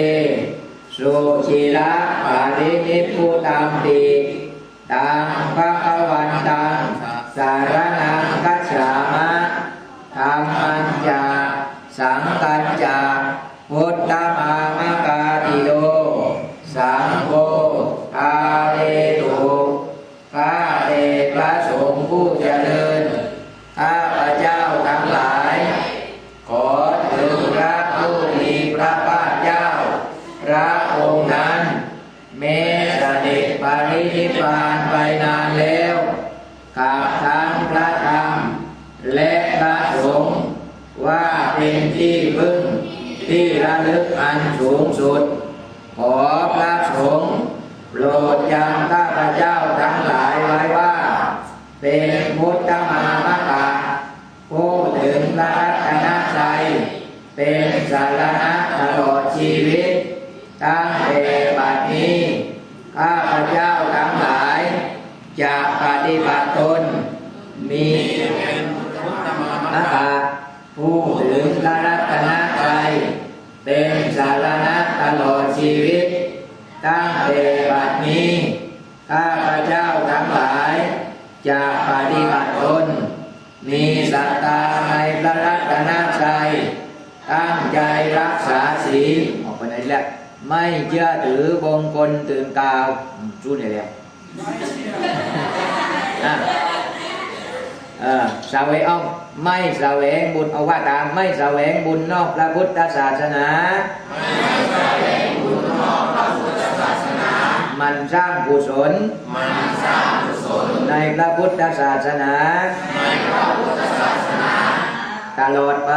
สุชีระปารินิพุตัมติตังภะคะวันตังสารนังคัจฉามะธรรมันจาสังกัจจาพุทธมามะกาติโยสังโฆอาเรตุข้าแต่พระสงฆ์ผู้เจริญ ระองค์นั้นแม้เสด็จปรินิพานไปนานแล้วกับทั้งพระธรรมและพระสงฆ์ว่าเป็นที่พึ่งที่ระลึกอันสูงสุด ขอพระสงฆ์โปรดยังข้าพเจ้าทั้งหลายไว้ว่า เป็นพุทธมามกะผู้ถึงพระรัตนตรัยเป็นสารณะตลอดชีวิต ตั้งแต่บัดนี้ ข้าพเจ้าทั้งหลายจะปฏิบัติตนมีพระกผู้ถึงพระรัตนตรัยเป็นสารณะตลอดชีวิต ตั้งแต่บัดนี้ ข้าพเจ้าทั้งหลายจะปฏิบัติตนมีศรัทธาในพระรัตนตรัยตั้งใจรักษาศีลออกไปไหนแล้ว ไม่เชื่อถือบงคลตื่นกาวอืมรู้เนี่ยแล้วอะเออแสวงเอาไม่แสวงบุญเอาว่าตามไม่แสวงบุญนอกพระพุทธศาสนา มันสร้างกุศลในพระพุทธศาสนาตลอดไป